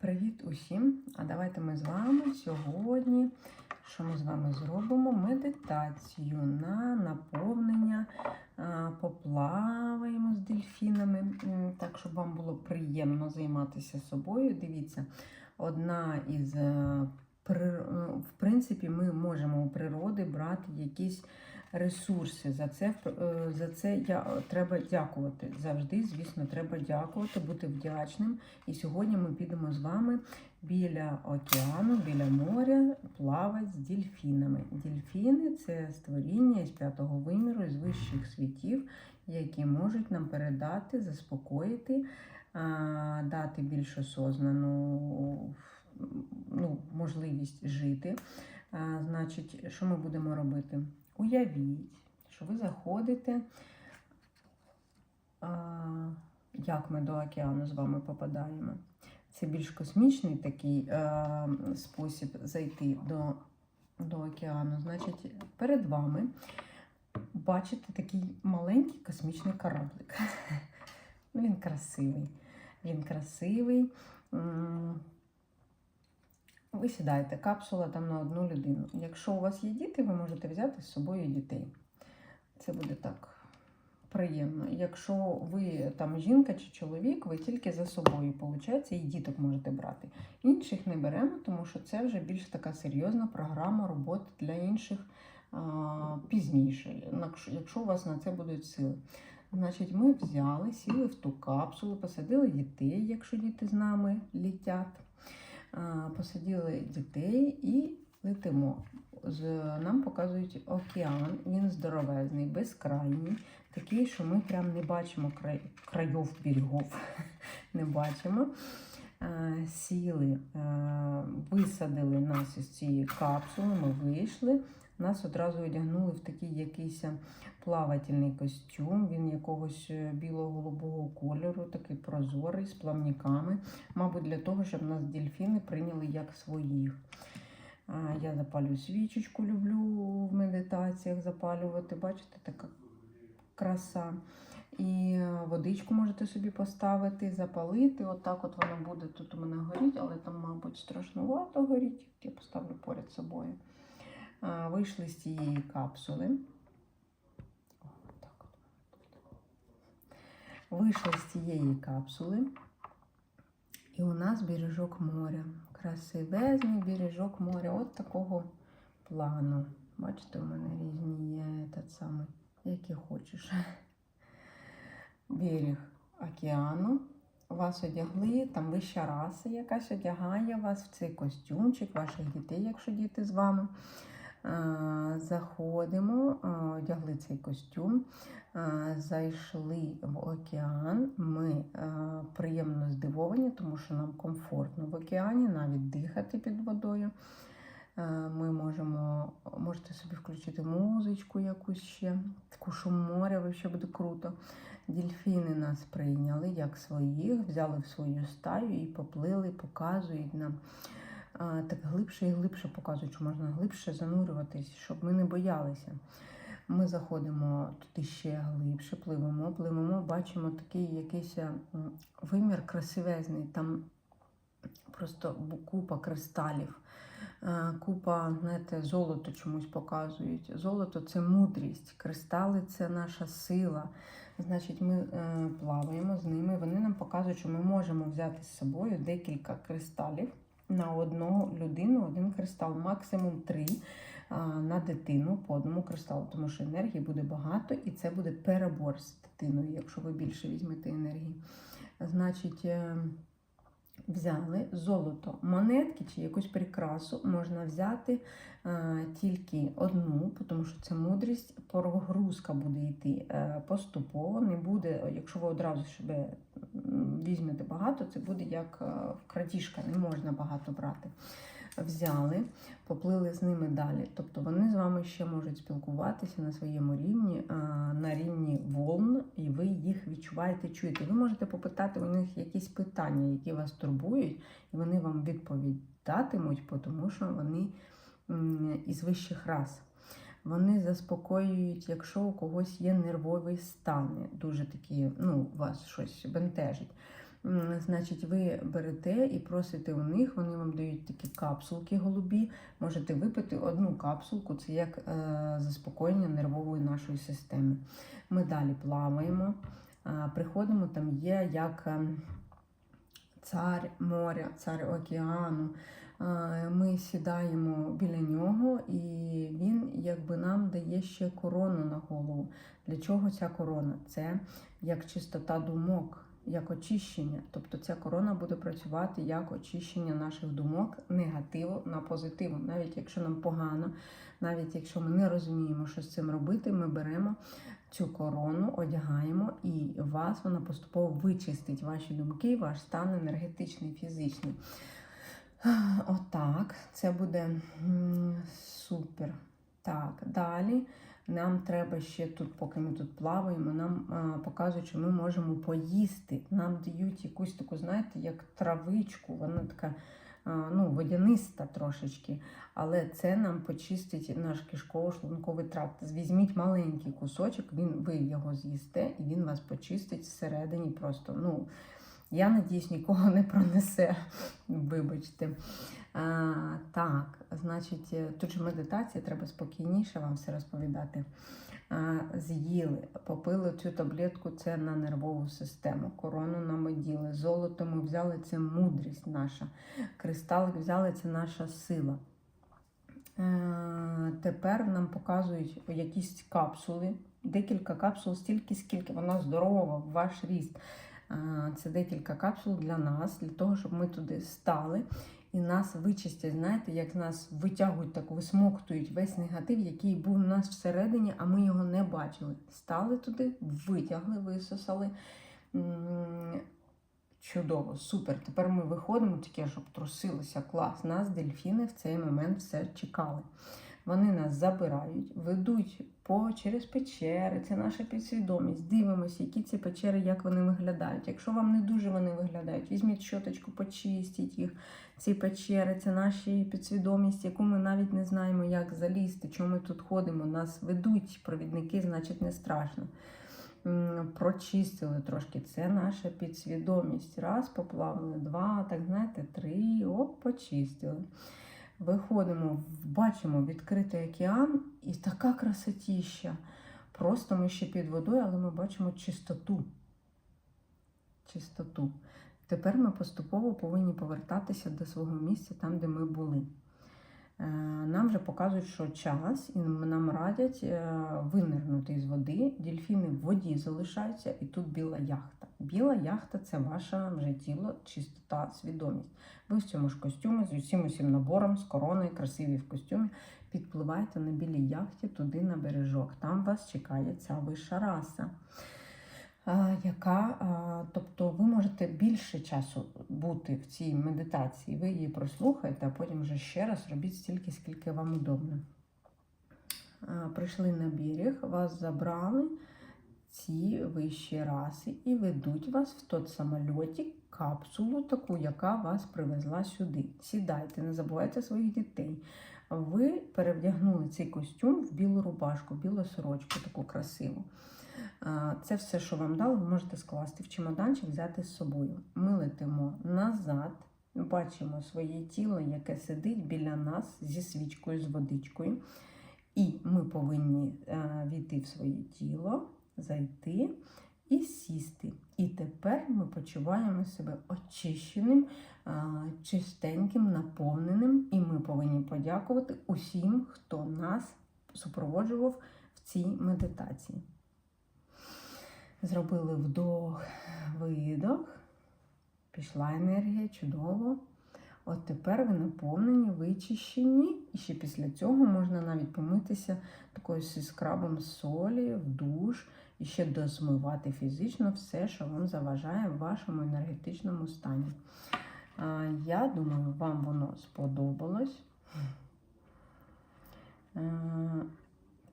Привіт усім! А давайте ми з вами сьогодні, що ми з вами зробимо? Медитацію на наповнення, поплаваємо з дельфінами, так, щоб вам було приємно займатися собою. Дивіться, одна із е, е, в принципі, ми можемо у природи брати якісь ресурси. За це, е, за це я, треба дякувати. Завжди, звісно, треба дякувати, бути вдячним. І сьогодні ми підемо з вами біля океану, біля моря, плавати з дельфінами. Дельфіни це створіння із п'ятого виміру, із вищих світів, які можуть нам передати, заспокоїти, дати більш осознану ну, можливість жити. А, Значить, що ми будемо робити? Уявіть, що ви заходите. А, як ми до океану з вами попадаємо? Це більш космічний такий е, спосіб зайти до, до океану. Значить, перед вами бачите такий маленький космічний кораблик. Ну, Він красивий. Він красивий. Ви сідаєте, капсула там на одну людину. Якщо у вас є діти, ви можете взяти з собою дітей. Це буде так приємно. Якщо ви там жінка чи чоловік, ви тільки за собою, виходить, і діток можете брати. Інших не беремо, тому що це вже більш така серйозна програма роботи для інших а, пізніше, якщо у вас на це будуть сили. Значить, ми взяли, сіли в ту капсулу, посадили дітей, якщо діти з нами літять. А, Посадили дітей і летимо. Нам показують океан, він здоровезний, безкрайній, такий, що ми прям не бачимо край, крайов берегов. не бачимо. Сіли, висадили нас із цієї капсули, ми вийшли. Нас одразу одягнули в такий якийсь плавательний костюм. Він якогось е, біло-голубого кольору, такий прозорий, з плавниками. Мабуть, для того, щоб нас дельфіни прийняли як своїх. Я запалюю свічечку, люблю в медитаціях запалювати. Бачите, така краса. І е, водичку можете собі поставити, запалити. Отак от воно буде тут у мене горіть, але там, мабуть, страшнувато горіть. Я поставлю поряд собою. Вийшли з цієї капсули. Вийшли з цієї капсули. І у нас бережок моря. Красивезний бережок моря. От такого плану. Бачите, у мене різні є этот самий, які хочеш. Берег океану. Вас одягли, там вища раса якась одягає вас в цей костюмчик, ваших дітей, якщо діти з вами. А, Заходимо, одягли цей костюм, зайшли в океан. Ми приємно здивовані, тому що нам комфортно в океані, навіть дихати під водою. Ми можемо, можете собі включити музичку якусь ще, таку шум моря, вообще буде круто. Дільфіни нас прийняли як своїх, взяли в свою стаю і поплили, показують нам. Так глибше і глибше показують, що можна глибше занурюватись, щоб ми не боялися. Ми заходимо туди ще глибше, пливемо, пливемо, бачимо такий якийсь вимір красивезний. Там просто купа кристалів, е, купа, знаєте, золото чомусь показують. Золото це мудрість, кристали це наша сила. Значить, ми е, плаваємо з ними. Вони нам показують, що ми можемо взяти з собою декілька кристалів на одну людину, один кристал, максимум три на дитину по одному кристалу, тому що енергії буде багато, і це буде перебор з дитиною, якщо ви більше візьмете енергії. Значить, е, взяли золото, монетки чи якусь прикрасу можна взяти е, тільки одну, тому що це мудрість, прогрузка буде йти е, поступово. Не буде, якщо ви одразу себе візьмете багато, це буде як е, крадіжка, не можна багато брати. Взяли, поплили з ними далі. Тобто вони з вами ще можуть спілкуватися на своєму рівні, на рівні волн, і ви їх відчуваєте, чуєте. Ви можете попитати у них якісь питання, які вас турбують, і вони вам відповідатимуть, тому що вони із вищих рас. Вони заспокоюють, якщо у когось є нервовий стан, дуже такі, ну, вас щось бентежить. Значить, ви берете і просите у них, вони вам дають такі капсулки голубі. Можете випити одну капсулку, це як е, заспокоєння нервової нашої системи. Ми далі плаваємо, а, приходимо, там є як ем, цар моря, цар океану. Е, Ми сідаємо біля нього, і він якби нам дає ще корону на голову. Для чого ця корона? Це як чистота думок, як очищення. Тобто ця корона буде працювати як очищення наших думок негативу на позитиву. Навіть якщо нам погано, навіть якщо ми не розуміємо, що з цим робити, ми беремо цю корону, одягаємо, і вас вона поступово вичистить ваші думки, ваш стан енергетичний, фізичний. Отак, це буде супер. Так, далі нам треба ще тут, поки ми тут плаваємо, нам а, показують, що ми можемо поїсти. Нам дають якусь таку, знаєте, як травичку, вона така а, ну, водяниста трошечки, але це нам почистить наш кишково-шлунковий тракт. Візьміть маленький кусочок, він, ви його з'їсте, і він вас почистить всередині просто. ну, я надіюсь, нікого не пронесе. Вибачте. А, так, значить, е, тут же медитація, треба спокійніше вам все розповідати. А, з'їли, попили цю таблетку, це на нервову систему. Корону нам оділи. Золото ми взяли це мудрість наша. Кристалик взяли це наша сила. Тепер нам показують якісь капсули, декілька капсул, стільки, скільки вона здорова, ваш ріст. Е, Це декілька капсул для нас, для того, щоб ми туди стали і нас вичистять. Знаєте, як нас витягують, так висмоктують весь негатив, який був у нас всередині, а ми його не бачили. Стали туди, витягли, висосали. Чудово, супер. Тепер ми виходимо таке, щоб трусилося клас. Нас дельфіни в цей момент все чекали. Вони нас забирають, ведуть по через печери, це наша підсвідомість. Дивимося, які ці печери, як вони виглядають. Якщо вам не дуже вони виглядають, візьміть щоточку, почистіть їх. Ці печери, це наша підсвідомість, яку ми навіть не знаємо, як залізти, чому ми тут ходимо. Нас ведуть провідники, значить не страшно. Прочистили трошки. Це наша підсвідомість. Раз, поплавали, два, так знаєте, три, оп, почистили. Виходимо, бачимо відкритий океан і така красотіща. Просто ми ще під водою, але ми бачимо чистоту. Чистоту. Тепер ми поступово повинні повертатися до свого місця там, де ми були. Е, Нам вже показують, що час, і нам радять е, винирнути з води. Дельфіни в воді залишаються, і тут біла яхта. Біла яхта це ваше вже тіло, чистота, свідомість. Ви в цьому ж костюмі з усім усім набором, з короною, красиві в костюмі. Підпливаєте на білій яхті туди на бережок. Там вас чекає ця вища раса. Яка, а, тобто ви можете більше часу бути в цій медитації. Ви її прослухаєте, а потім вже ще раз робіть стільки, скільки вам удобно. Прийшли на берег, вас забрали ці вищі раси і ведуть вас в тот самольоті, капсулу таку, яка вас привезла сюди. Сідайте, не забувайте своїх дітей. Ви перевдягнули цей костюм в білу рубашку, білу сорочку, таку красиву. А, Це все, що вам дали, ви можете скласти в чемоданчик, взяти з собою. Ми летимо назад, бачимо своє тіло, яке сидить біля нас зі свічкою, з водичкою. І ми повинні е, війти в своє тіло, зайти і сісти. І тепер ми почуваємо себе очищеним, чистеньким, наповненим, і ми повинні подякувати усім, хто нас супроводжував в цій медитації. Зробили вдох, видох, пішла енергія, чудово. От тепер ви наповнені, вичищені, і ще після цього можна навіть помитися такою скрабом солі в душ і ще дозмивати фізично все, що вам заважає в вашому енергетичному стані. Я думаю, вам воно сподобалось.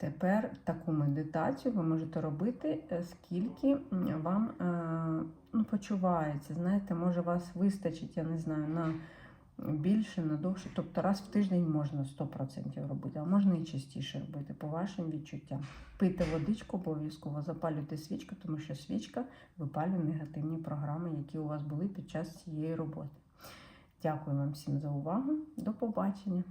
Тепер таку медитацію ви можете робити, е, скільки вам е, ну, почувається. Знаєте, може вас вистачить, я не знаю, на більше, надовше. Тобто раз в тиждень можна 100% робити, а можна і частіше робити, по вашим відчуттям. Пийте водичку, обов'язково запалюйте свічку, тому що свічка випалює негативні програми, які у вас були під час цієї роботи. Дякую вам всім за увагу. До побачення!